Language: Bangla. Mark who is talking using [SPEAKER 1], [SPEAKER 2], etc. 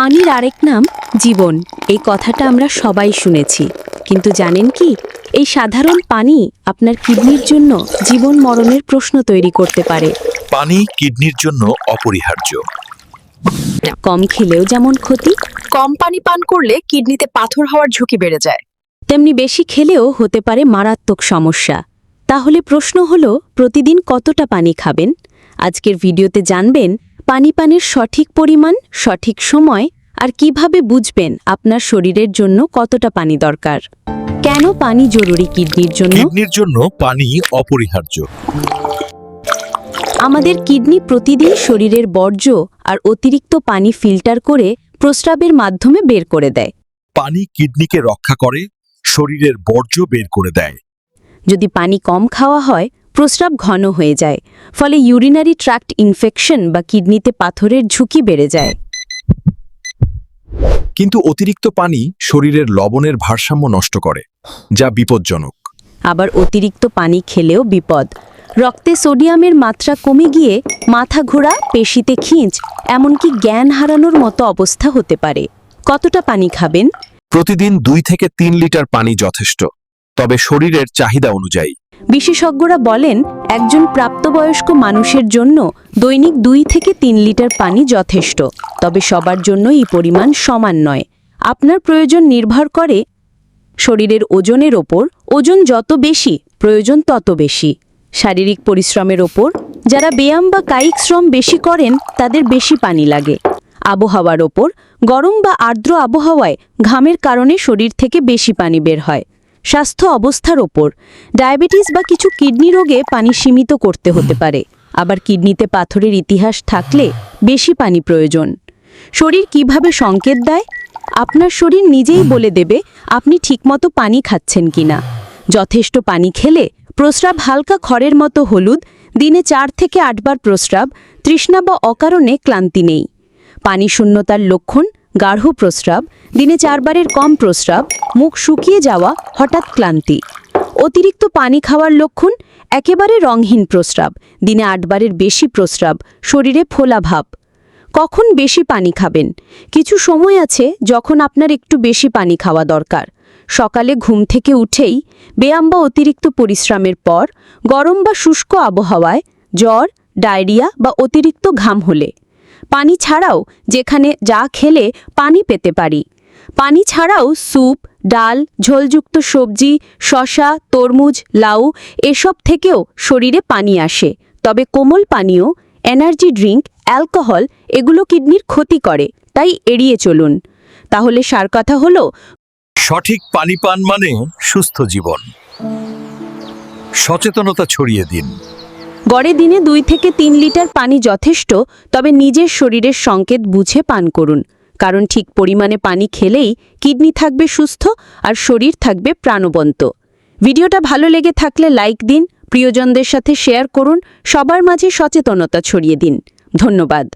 [SPEAKER 1] পানির আরেক নাম জীবন। এই কথাটা আমরা সবাই শুনেছি। কিন্তু জানেন কি এই সাধারণ পানি আপনার কিডনির জন্য জীবন মরণের প্রশ্ন তৈরি করতে পারে।
[SPEAKER 2] পানি কিডনির জন্য অপরিহার্য।
[SPEAKER 1] কম খেলেও যেমন ক্ষতি
[SPEAKER 3] কম পানি পান করলে কিডনিতে পাথর হওয়ার ঝুঁকি বেড়ে যায়।
[SPEAKER 1] তেমনি বেশি খেলেও হতে পারে মারাত্মক সমস্যা। তাহলে প্রশ্ন হলো প্রতিদিন কতটা পানি খাবেন? আজকের ভিডিওতে জানবেন পানি পানের সঠিক পরিমাণ সঠিক সময় আর কীভাবে বুঝবেন আপনার শরীরের জন্য কতটা পানি দরকার? কেন পানি জরুরি কিডনির জন্য?
[SPEAKER 2] কিডনির জন্য পানি অপরিহার্য।
[SPEAKER 1] আমাদের কিডনি প্রতিদিন শরীরের বর্জ্য আর অতিরিক্ত পানি ফিল্টার করে প্রস্রাবের মাধ্যমে বের করে দেয়।
[SPEAKER 2] পানি কিডনিকে রক্ষা করে শরীরের বর্জ্য বের করে দেয়।
[SPEAKER 1] যদি পানি কম খাওয়া হয় প্রস্রাব ঘন হয়ে যায় ফলে ইউরিনারি ট্র্যাক্ট ইনফেকশন বা কিডনিতে পাথরের ঝুঁকি বেড়ে যায়।
[SPEAKER 2] কিন্তু অতিরিক্ত পানি শরীরের লবণের ভারসাম্য নষ্ট করে যা বিপজ্জনক।
[SPEAKER 1] আবার অতিরিক্ত পানি খেলেও বিপদ। রক্তে সোডিয়ামের মাত্রা কমে গিয়ে মাথা ঘোরা পেশিতে খিঁচ এমনকি জ্ঞান হারানোর মতো অবস্থা হতে পারে। কতটা পানি খাবেন?
[SPEAKER 2] প্রতিদিন দুই থেকে তিন লিটার পানি যথেষ্ট তবে শরীরের চাহিদা অনুযায়ী।
[SPEAKER 1] বিশেষজ্ঞরা বলেন, একজন প্রাপ্তবয়স্ক মানুষের জন্য দৈনিক দুই থেকে তিন লিটার পানি যথেষ্ট, তবে সবার জন্য এই পরিমাণ সমান নয়। আপনার প্রয়োজন নির্ভর করে শরীরের ওজনের ওপর। ওজন যত বেশি, প্রয়োজন তত বেশি। শারীরিক পরিশ্রমের ওপর। যারা ব্যায়াম বা কায়িক শ্রম বেশি করেন, তাদের বেশি পানি লাগে। আবহাওয়ার ওপর। গরম বা আর্দ্র আবহাওয়ায় ঘামের কারণে শরীর থেকে বেশি পানি বের হয়। স্বাস্থ্য অবস্থার ওপর। ডায়াবেটিস বা কিছু কিডনি রোগে পানি সীমিত করতে হতে পারে। আবার কিডনিতে পাথরের ইতিহাস থাকলে বেশি পানি প্রয়োজন। শরীর কীভাবে সংকেত দেয়? আপনার শরীর নিজেই বলে দেবে, আপনি ঠিকমতো পানি খাচ্ছেন কিনা। যথেষ্ট পানি খেলে প্রস্রাব হালকা খড়ের মতো হলুদ, দিনে চার থেকে আটবার প্রস্রাব, তৃষ্ণা বা অকারণে ক্লান্তি নেই। পানি শূন্যতার লক্ষণ গাঢ় প্রস্রাব, দিনে চারবারের কম প্রস্রাব, মুখ শুকিয়ে যাওয়া, হঠাৎ ক্লান্তি। অতিরিক্ত পানি খাওয়ার লক্ষণ, একেবারে রংহীন প্রস্রাব, দিনে আটবারের বেশি প্রস্রাব, শরীরে ফোলা ভাব। কখন বেশি পানি খাবেন? কিছু সময় আছে যখন আপনার একটু বেশি পানি খাওয়া দরকার। সকালে ঘুম থেকে উঠেই ব্যায়াম বা অতিরিক্ত পরিশ্রমের পর, গরম বা শুষ্ক আবহাওয়ায় জ্বর, ডায়রিয়া বা অতিরিক্ত ঘাম হলে। পানি ছাড়াও যেখানে যা খেলে পানি পেতে পারি। পানি ছাড়াও স্যুপ, ডাল, ঝোলযুক্ত সবজি শশা তরমুজ, লাউ এসব থেকেও শরীরে পানি আসে। তবে কোমল পানীয়, এনার্জি ড্রিঙ্ক, অ্যালকোহল এগুলো কিডনির ক্ষতি করে, তাই এড়িয়ে চলুন। তাহলে সার কথা হলো,
[SPEAKER 2] সঠিক পানি পান মানে সুস্থ জীবন। সচেতনতা ছড়িয়ে দিন।
[SPEAKER 1] গড়ে দিনে দুই থেকে তিন লিটার পানি যথেষ্ট, তবে নিজের শরীরের সংকেত বুঝে পান করুন। কারণ ঠিক পরিমাণে পানি খেলেই কিডনি থাকবে সুস্থ আর শরীর থাকবে প্রাণবন্ত। ভিডিওটা ভালো লেগে থাকলে লাইক দিন, প্রিয়জনদের সাথে শেয়ার করুন, সবার মাঝে সচেতনতা ছড়িয়ে দিন। ধন্যবাদ।